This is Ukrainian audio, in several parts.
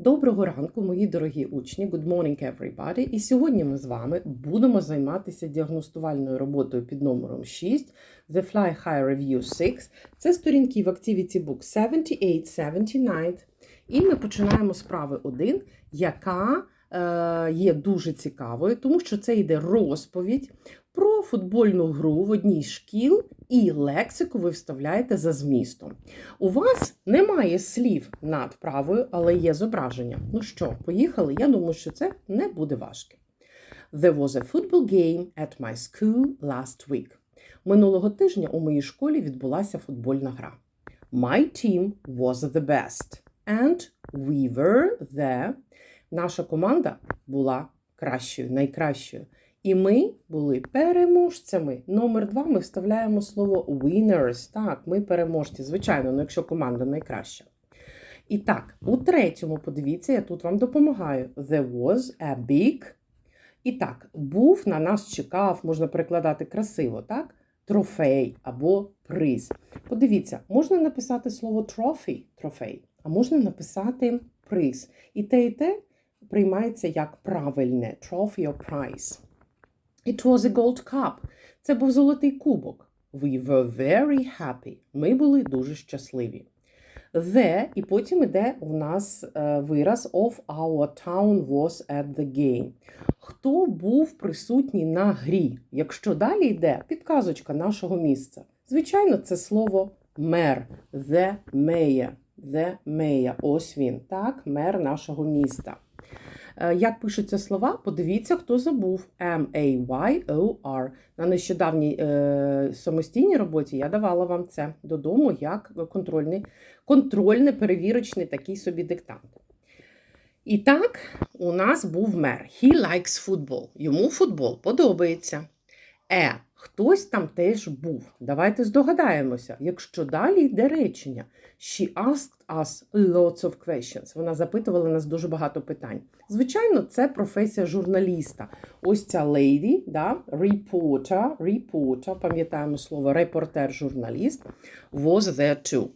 Доброго ранку, мої дорогі учні. Good morning, everybody. І сьогодні ми з вами будемо займатися діагностувальною роботою під номером 6 The Fly High Review 6. Це сторінки в Activity Book 78-79. І ми починаємо з прави 1, яка е, є дуже цікавою, тому що це йде розповідь про футбольну гру в одній з шкіл, і лексику ви вставляєте за змістом. У вас немає слів над правою, але є зображення. Ну що, поїхали? Я думаю, що це не буде важке. There was a football game at my school last week. Минулого тижня у моїй школі відбулася футбольна гра. My team was the best. And we were the... Наша команда була кращою, найкращою. І ми були переможцями. Номер два ми вставляємо слово winners. Так, ми переможці. Звичайно, ну якщо команда найкраща. І так, у третьому, подивіться, я тут вам допомагаю. There was a big. І так, був на нас чекав, можна перекладати красиво, так? Трофей або приз. Подивіться, можна написати слово trophy, трофей, а можна написати приз. І те, і те приймається як правильне trophy or prize. It was a gold cup. Це був золотий кубок. We were very happy. Ми були дуже щасливі. The, і потім іде у нас е, вираз of our town was at the game. Хто був присутній на грі? Якщо далі йде підказочка нашого місця. Звичайно, це слово мер, the mayor, the mayor. Ось він, так, мер нашого міста. Е, Як пишуться слова, подивіться, хто забув. M-A-Y-O-R. На нещодавній е, самостійній роботі я давала вам це додому як контрольний, контрольний перевірочний такий собі диктант. І так, у нас був мер. He likes football. Йому футбол подобається. Е, хтось там теж був. Давайте здогадаємося, якщо далі йде речення. She asked us lots of questions. Вона запитувала нас дуже багато питань. Звичайно, це професія журналіста. Ось ця лейді, да, reporter, reporter, пам'ятаємо слово репортер, журналіст, was there too.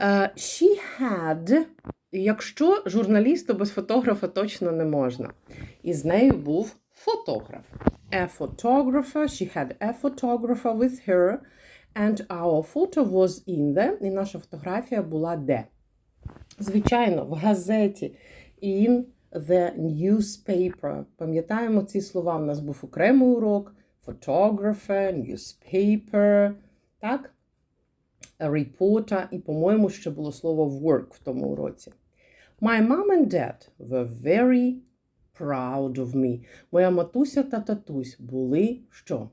Е, she had, якщо журналісту без фотографа точно не можна. І з нею був фотограф. A photographer, she had a photographer with her, and our photo was in the, і наша фотографія була де? Звичайно, в газеті in the newspaper. Пам'ятаємо ці слова, у нас був окремий урок. Photographer, newspaper, так? Reporter, і, по-моєму, ще було слово work в тому уроці. My mom and dad were very proud of me. Моя матуся та татусь були що?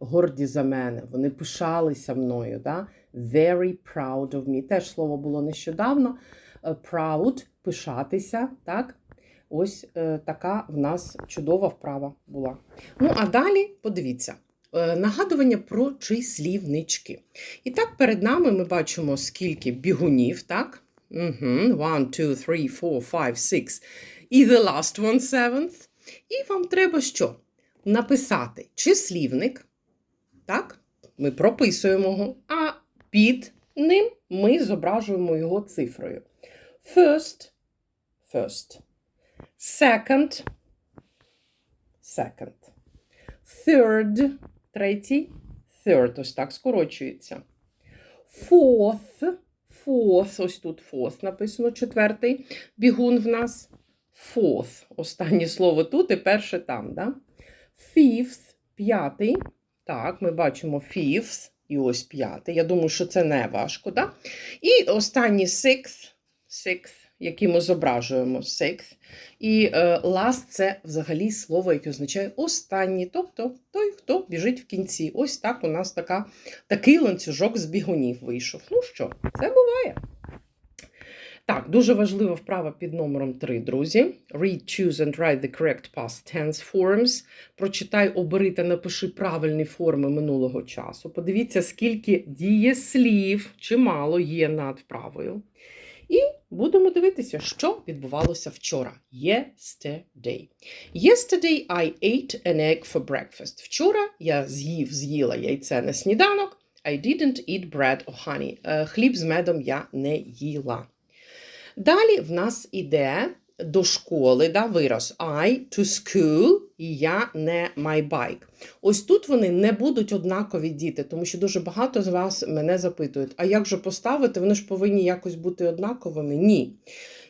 Горді за мене. Вони пишалися мною. Да? Very proud of me. Теж слово було нещодавно. Е, Proud пишатися. так? Ось е, така в нас чудова вправа була. Ну, а далі подивіться. Е, Нагадування про числівнички. І так, перед нами ми бачимо, скільки бігунів, так? Угу. One, two, three, four, five, six. І the last one, seventh. І вам треба що? Написати числівник. Так? Ми прописуємо його, а під ним ми зображуємо його цифрою. First, first. Second, second. Third, третій, third. Ось так скорочується. Fourth, fourth, ось тут fourth написано, четвертий бігун в нас. Fourth. Останнє слово тут і перше там. Да? Fifth, п'ятий. Так, ми бачимо fifth і ось п'ятий. Я думаю, що це не важко. Да? І останній sixth, sixth, який ми зображуємо sixth. І е, last це взагалі слово, яке означає останній. Тобто той, хто біжить в кінці. Ось так у нас така, такий ланцюжок з бігунів вийшов. Ну що, це буває. Так, дуже важлива вправа під номером 3, друзі. Read, choose and write the correct past tense forms. Прочитай, обери та напиши правильні форми минулого часу. Подивіться, скільки дієслів чимало є над вправою. І будемо дивитися, що відбувалося вчора. Yesterday. Yesterday I ate an egg for breakfast. Вчора я з'їв, з'їла яйце на сніданок. I didn't eat bread or honey. Е, Хліб з медом я не їла. Далі в нас іде до школи да, вираз I to school я не my bike. Ось тут вони не будуть однакові діти, тому що дуже багато з вас мене запитують: а як же поставити? Вони ж повинні якось бути однаковими? Ні.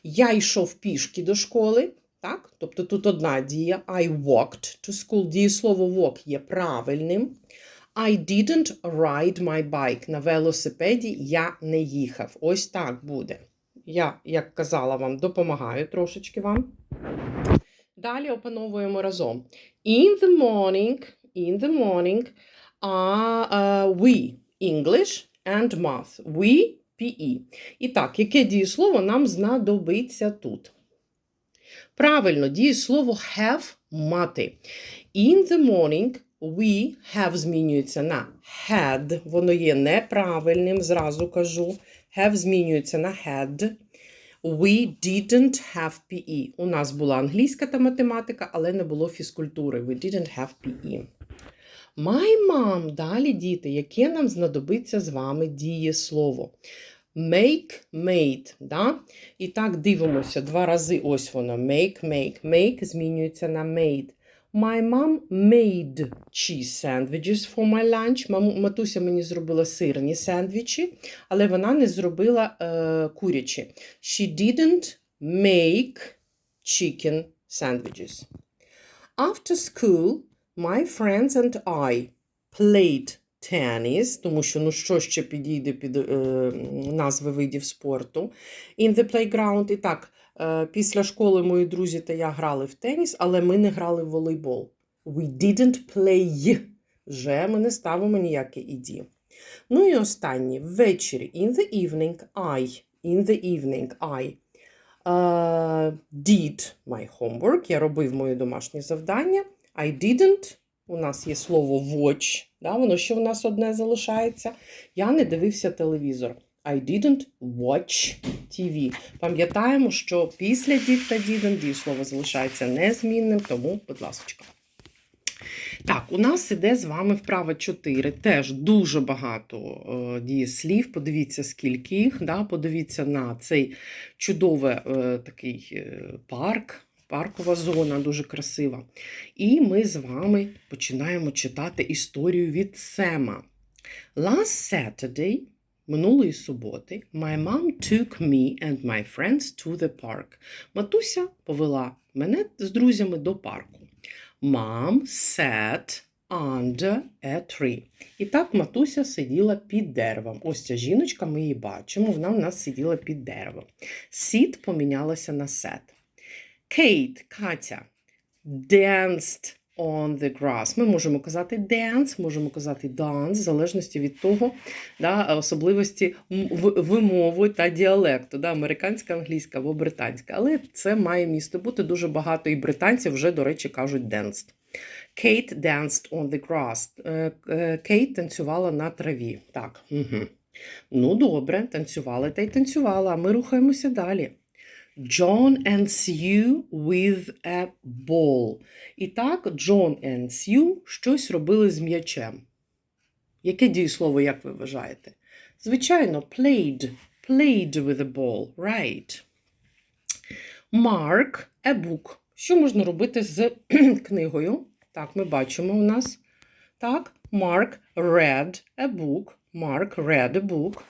Я йшов пішки до школи. Так? Тобто тут одна дія. I walked to school. Дієслово walk є правильним. I didn't ride my bike. На велосипеді я не їхав. Ось так буде. Я, як казала вам, допомагаю трошечки вам. Далі опановуємо разом. In the morning, in the morning, uh, uh, we English and math. We PE. І так, яке дієслово нам знадобиться тут? Правильно, дієслово have мати. In the morning we have змінюється на had. Воно є неправильним, зразу кажу. Have змінюється на had. We didn't have PE. У нас була англійська та математика, але не було фізкультури. We didn't have PE. My mom, далі діти, яке нам знадобиться з вами дієслово. Make, made. Да? І так дивимося два рази. Ось воно. Make, make. Make змінюється на made. My mom made cheese sandwiches for my lunch. Мам- Матуся мені зробила сирні сендвічі, але вона не зробила е, курячі. She didn't make chicken sandwiches. After school, my friends and I played tennis, тому що ну що ще підійде під е, назви видів спорту. In the playground. І так, е, після школи мої друзі та я грали в теніс, але ми не грали в волейбол. We didn't play. Вже ми не ставимо ніяке іді. Ну і останнє. Ввечері. In the evening, I. In the evening, I uh, did my homework. Я робив мої домашні завдання. I didn't. У нас є слово watch. Да, воно ще у нас одне залишається. Я не дивився телевізор. I didn't watch TV. Пам'ятаємо, що після did та didn't дієслово залишається незмінним, тому, будь ласка. Так, у нас іде з вами вправа 4. Теж дуже багато е, дієслів. Подивіться, скільки їх. Да? Подивіться на цей чудовий е, такий е, парк. Паркова зона дуже красива. І ми з вами починаємо читати історію від Сема. Last Saturday, минулої суботи, my mom took me and my friends to the park. Матуся повела мене з друзями до парку. Mom sat under a tree. І так матуся сиділа під деревом. Ось ця жіночка, ми її бачимо, вона в нас сиділа під деревом. Sit помінялася на set. Kate, Катя, danced on the grass. Ми можемо казати dance, можемо казати dance, в залежності від того, да, особливості вимови та діалекту, да, американська, англійська або британська. Але це має місце бути дуже багато, і британці вже, до речі, кажуть danced. Kate danced on the grass. Е, е, Кейт танцювала на траві. Так. Угу. Ну, добре, танцювали та й танцювала. А ми рухаємося далі. John and Sue with a ball. І так, John and Sue щось робили з м'ячем. Яке дієслово, як ви вважаєте? Звичайно, played. Played with a ball. Right. Mark a book. Що можна робити з книгою? Так, ми бачимо у нас. Так, Mark read a book. Mark read a book.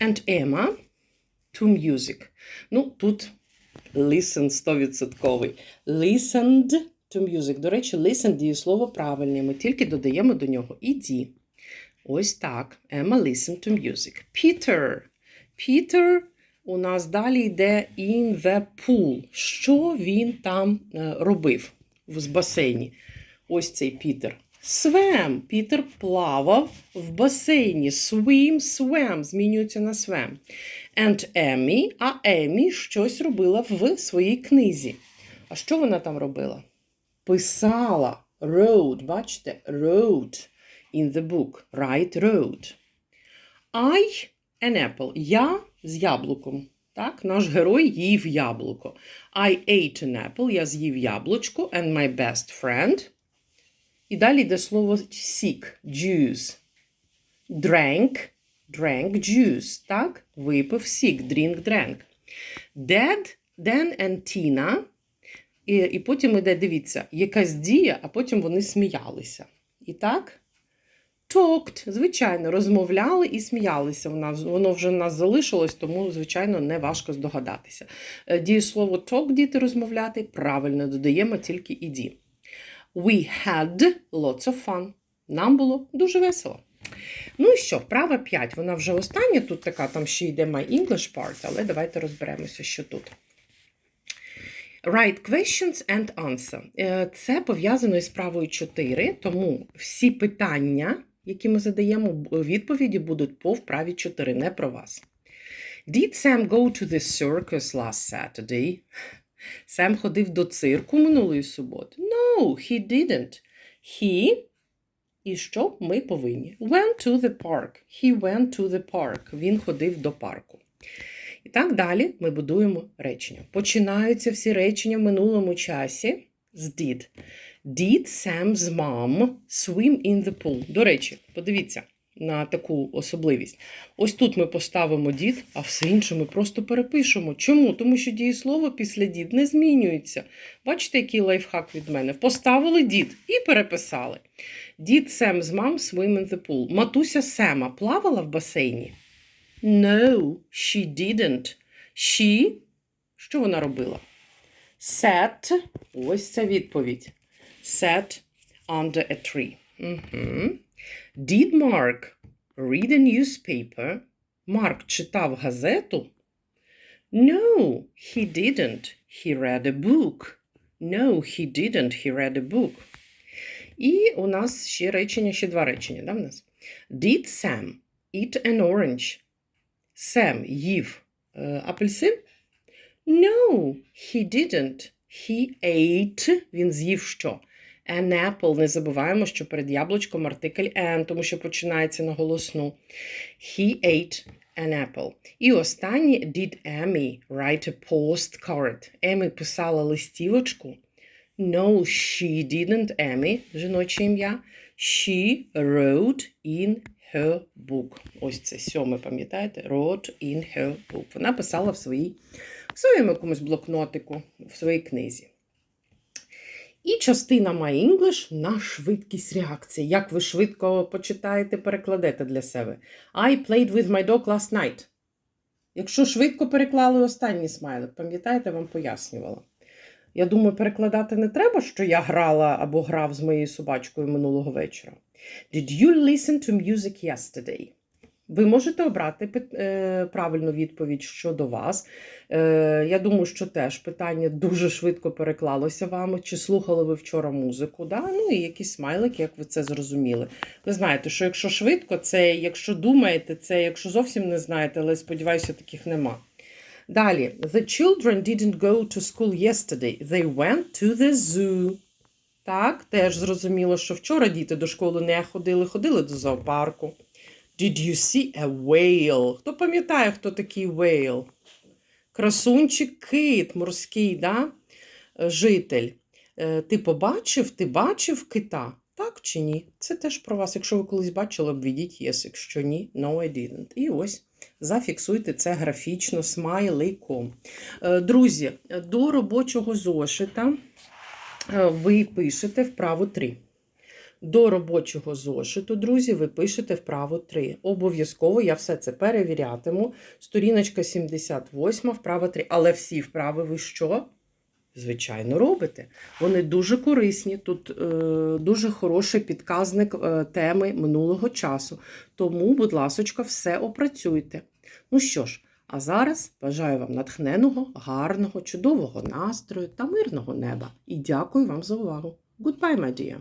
And Emma to music. Ну, тут listen 100%. Listened to music. До речі, listen дієслово правильне. Ми тільки додаємо до нього іді. Ось так. Emma listened to music. Peter. Peter у нас далі йде in the pool. Що він там е, робив в басейні? Ось цей Пітер. Swam. Пітер плавав в басейні. Swim, swam. Змінюється на swam. And Emmy, а Емі щось робила в своїй книзі. А що вона там робила? Писала. Wrote, бачите? Wrote in the book. Write, wrote. I an apple. Я з яблуком. Так, наш герой їв яблуко. I ate an apple. Я з'їв яблучко. And my best friend. І далі йде слово сік. Juice. Drank. Drank juice. Так? Випив сік. Drink, drank. Dad, Dan and Tina. І, і потім іде, дивіться, якась дія, а потім вони сміялися. І так, talked, звичайно, розмовляли і сміялися. В нас, воно вже в нас залишилось, тому, звичайно, не важко здогадатися. Е, Дієслово talk, діти розмовляти, правильно додаємо тільки іді. We had lots of fun. Нам було дуже весело. Ну і що, вправа 5. Вона вже остання. Тут така, там ще йде my English part, але давайте розберемося, що тут. Right questions and answer. Е, Це пов'язано із справою 4, тому всі питання, які ми задаємо, відповіді будуть по вправі 4, не про вас. Did Sam go to the circus last Saturday? Сем ходив до цирку минулої суботи. No, he didn't. He і що ми повинні? Went to the park. He went to the park. Він ходив до парку. І так далі ми будуємо речення. Починаються всі речення в минулому часі з did. Did Sam's mom swim in the pool? До речі, подивіться на таку особливість. Ось тут ми поставимо did, а все інше ми просто перепишемо. Чому? Тому що дієслово після did не змінюється. Бачите, який лайфхак від мене? Поставили did і переписали. Did Sam's mom swim in the pool? Матуся Сема плавала в басейні? No, she didn't. She, що вона робила? Sat, ось це відповідь. Sat under a tree. Угу. Did Mark read a newspaper? Марк читав газету? No, he didn't. He read a book. No, he didn't. He read a book. І у нас ще речення, ще два речення. Да, в нас? Did Sam eat an orange? Сем їв е, апельсин? No, he didn't. He ate. Він з'їв що? An apple. Не забуваємо, що перед яблучком артикль an, тому що починається на голосну. He ate an apple. І останнє did Emmy write a postcard? Емі писала листівочку. No, she didn't, Emmy, жіноче ім'я. She wrote in her book. Ось це сьоме, пам'ятаєте? Wrote in her book. Вона писала в своїй, в своєму якомусь блокнотику, в своїй книзі. Частина My English на швидкість реакції. Як ви швидко почитаєте, перекладете для себе. I played with my dog last night. Якщо швидко переклали останній смайлик, пам'ятаєте, вам пояснювала. Я думаю, перекладати не треба, що я грала або грав з моєю собачкою минулого вечора. Did you listen to music yesterday? Ви можете обрати е, правильну відповідь щодо вас. Е, я думаю, що теж питання дуже швидко переклалося вами. Чи слухали ви вчора музику? Да? Ну і якісь смайлики, як ви це зрозуміли. Ви знаєте, що якщо швидко, це якщо думаєте, це якщо зовсім не знаєте, але сподіваюся, таких нема. Далі. The children didn't go to school yesterday. They went to the zoo. Так, теж зрозуміло, що вчора діти до школи не ходили, ходили до зоопарку. Did you see a whale? Хто пам'ятає, хто такий whale? Красунчик кит морський, да? Е, житель. Е, Ти побачив, ти бачив кита? Так чи ні? Це теж про вас. Якщо ви колись бачили, обведіть yes. Якщо ні, no I didn't. І ось зафіксуйте це графічно смайликом. Е, Друзі, до робочого зошита ви пишете вправу 3. До робочого зошиту, друзі, ви пишете вправо 3. Обов'язково я все це перевірятиму. Сторіночка 78, вправа 3. Але всі вправи ви що? Звичайно, робите. Вони дуже корисні. Тут е, дуже хороший підказник е, теми минулого часу. Тому, будь ласочка, все опрацюйте. Ну що ж, а зараз бажаю вам натхненого, гарного, чудового настрою та мирного неба. І дякую вам за увагу. Goodbye, my dear!